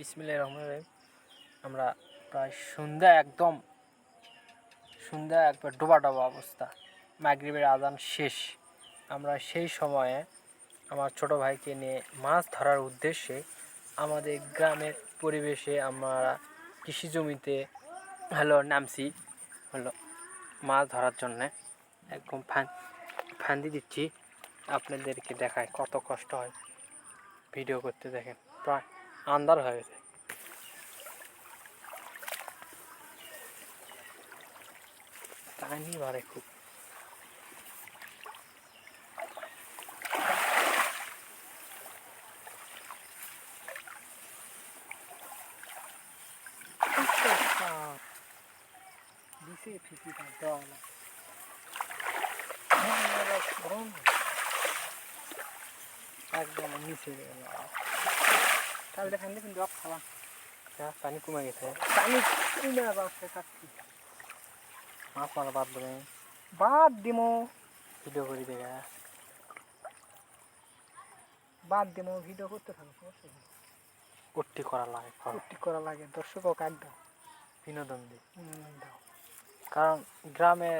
বিসমিল্লাহ রহমান রহিম। আমরা প্রায় সন্ধ্যা একদম, সন্ধ্যা একবার ডোবা ডোবা অবস্থা। মাগরিবের আজান শেষ। আমরা সেই সময়ে আমার ছোট ভাইকে নিয়ে মাছ ধরার উদ্দেশ্যে আমাদের গ্রামের পরিবেশে আমরা কৃষি জমিতে হলো নামছি, হলো মাছ ধরার জন্যে। একদম ফান, ফান্দি দিচ্ছি। আপনাদেরকে দেখায় কত কষ্ট হয়। ভিডিও করতে দেখেন, প্রায় আন্দার হয়ে গেছে। টাইনি বাড়ে খুব। একদম নিচে কালকে ঠান্ডা কিন্তু অফ খাওয়া। পানি কমে গেছে। পানি কমে যাচ্ছে কাটছি মাছ মারা বাদ দেবে। বাদ দিমো। ভিডিও করে দেখা। বাদ দিমো ভিডিও করতে থাকো উট্টি করা লাগে খরচ করা লাগে দর্শকও কাট দাও বিনোদন দিই। দাও। কারণ গ্রামে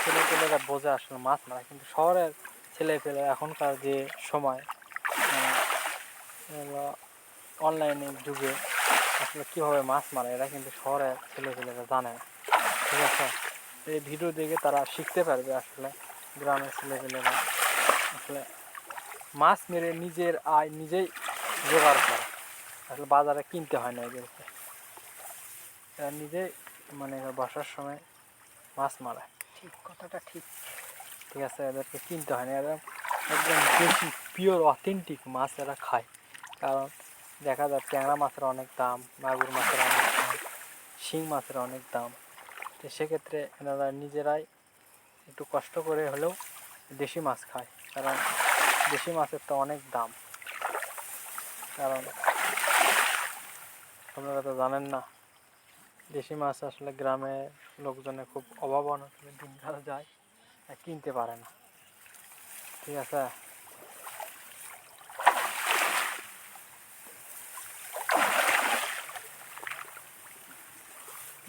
ছেলেপেলেরা বোঝে আসলে মাছ মারা কিন্তু শহরের ছেলেপেলে এখনকার যে সময় অনলাইনের যুগে আসলে কীভাবে মাছ মারে এরা কিন্তু শহরের ছেলেপেলেরা জানে। না ঠিক আছে? এই ভিডিও দেখে তারা শিখতে পারবে আসলে গ্রামের ছেলেপেলেরা আসলে মাছ মেরে নিজের আয় নিজেই জোগাড় করে। আসলে বাজারে কিনতে হয় না এদেরকে। এরা নিজেই মানে বসার সময় মাছ মারে। ঠিক কথাটা ঠিক। ঠিক আছে? এদেরকে কিনতে হয় না। এরা একদম দেশি পিওর অথেন্টিক মাছ এরা খায়। কারণ দেখা যায় ট্যাংরা মাছের অনেক দাম, মাগুর মাছের অনেক দাম, শিং মাছের অনেক দাম। তো সেক্ষেত্রে এনারা নিজেরাই একটু কষ্ট করে হলেও দেশি মাছ খায়, কারণ দেশি মাছের তো অনেক দাম। কারণ আপনারা তো জানেন না, দেশি মাছ আসলে গ্রামে লোকজনের খুব অভাব অনটনে দিনকাল যায় কিনতে পারে না। ঠিক আছে?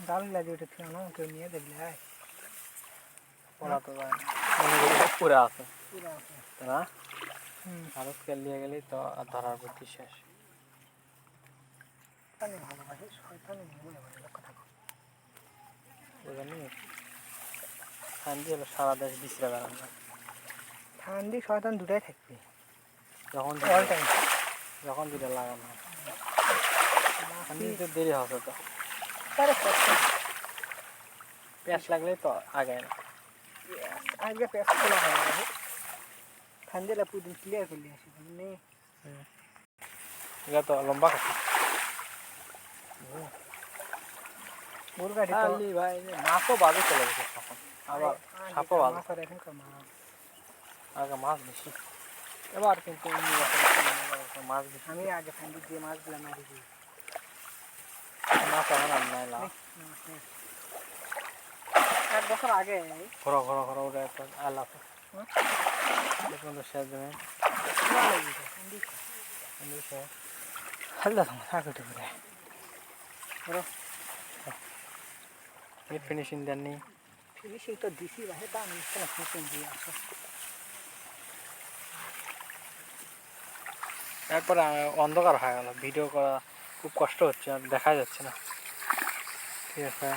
দারুণ লাগে ওটা না? কেউ নিয়ে দেখলে হ্যাঁ। পড়া তো যায় পুরে আছে। পুরো আছে। না? গেলেই তো আর ধরার বুদ্ধি শেষ। ভালোবাসে শয়তানি মনে হয় বুঝলি হলো সারা দেশ বিশ্রা বেড়ানো ঠান্ডি শয়তান দুটাই থাকবে। যখন যখন দুটা লাগানো হয়। দিতে দেরি হবে তো। তারে কষ্ট পেঁয়াজ লাগলেই তো আগে না আগে পেট খোলা হয় না ঠান্ডা পুদিন ক্লিয়ার করলে আসি মানে এটা তো লম্বা কথা মুরগাটি তো খালি ভাই মাছও বাজে চলে গেছে তখন আবার সাপও ভালো মাছ আর এখানকার মাছ আগে মাছ বেশি এবার কিন্তু অন্য বছরের তুলনায় এবার একটু মাছ বেশি আমি আগে ঠান্ডি দিয়ে মাছগুলো মারি দিই মাছ এখন আর নাই লাভ এক বছর আগে ঘোরা ঘোরা ঘোরা ওটা একটা দেখুন শেষ দিনে। হাল্লা তোমার আগে এই ফিনিশিং দেন নেই ফিনিশিং তো দিছি ভাই ফিনিশিং দিয়ে আসো। একবারে অন্ধকার হয়ে গেল ভিডিও করা খুব কষ্ট হচ্ছে আর দেখা যাচ্ছে না। ঠিক আছে